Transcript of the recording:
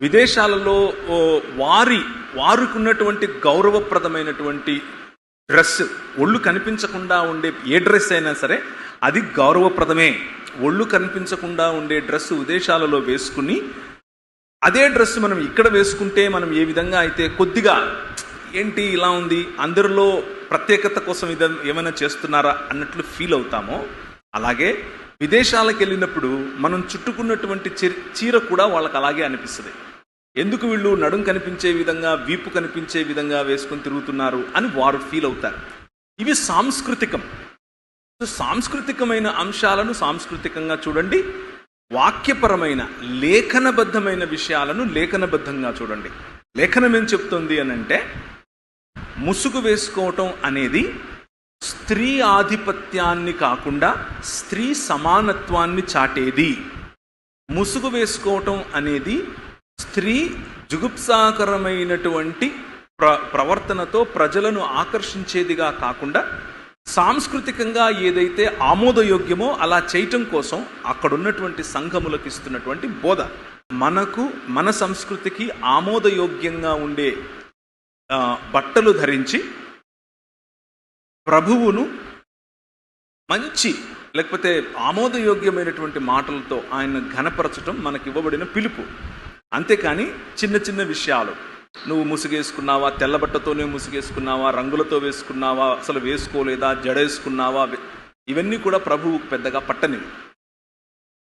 విదేశాలలో వారి వారుకున్నటువంటి గౌరవప్రదమైనటువంటి డ్రెస్ ఒళ్ళు కనిపించకుండా ఉండే ఏ డ్రెస్ అయినా సరే అది గౌరవప్రదమే. ఒళ్ళు కనిపించకుండా ఉండే డ్రెస్ విదేశాలలో వేసుకుని అదే డ్రెస్ మనం ఇక్కడ వేసుకుంటే మనం ఏ విధంగా అయితే కొద్దిగా ఏంటి ఇలా ఉంది అందరిలో ప్రత్యేకత కోసం ఇద ఏమైనా చేస్తున్నారా అన్నట్లు ఫీల్ అవుతామో అలాగే విదేశాలకు వెళ్ళినప్పుడు మనం చుట్టుకున్నటువంటి చీ- చీర కూడా వాళ్ళకి అలాగే అనిపిస్తుంది. ఎందుకు వీళ్ళు నడుం కనిపించే విధంగా వీపు కనిపించే విధంగా వేసుకొని తిరుగుతున్నారు అని వారు ఫీల్ అవుతారు. ఇవి సాంస్కృతికం. సాంస్కృతికమైన అంశాలను సాంస్కృతికంగా చూడండి వాక్యపరమైన లేఖనబద్ధమైన విషయాలను లేఖనబద్ధంగా చూడండి. లేఖనం ఏం చెప్తుంది అని అంటే ముసుగు వేసుకోవటం అనేది స్త్రీ ఆధిపత్యాన్ని కాకుండా స్త్రీ సమానత్వాన్ని చాటేది. ముసుగు వేసుకోవటం అనేది స్త్రీ జుగుప్సాకరమైనటువంటి ప్ర ప్రవర్తనతో ప్రజలను ఆకర్షించేదిగా కాకుండా సాంస్కృతికంగా ఏదైతే ఆమోదయోగ్యమో అలా చేయటం కోసం అక్కడున్నటువంటి సంఘములకు ఇస్తున్నటువంటి బోధ. మనకు మన సంస్కృతికి ఆమోదయోగ్యంగా ఉండే బట్టలు ధరించి ప్రభువును మంచి లేకపోతే ఆమోదయోగ్యమైనటువంటి మాటలతో ఆయన ఘనపరచటం మనకి ఇవ్వబడిన పిలుపు. అంతేకాని చిన్న చిన్న విషయాలు. నువ్వు ముసుగేసుకున్నావా? తెల్లబట్టతోనే ముసుగేసుకున్నావా? రంగులతో వేసుకున్నావా? అసలు వేసుకోలేదా? జడేసుకున్నావా? ఇవన్నీ కూడా ప్రభువుకు పెద్దగా పట్టనివి.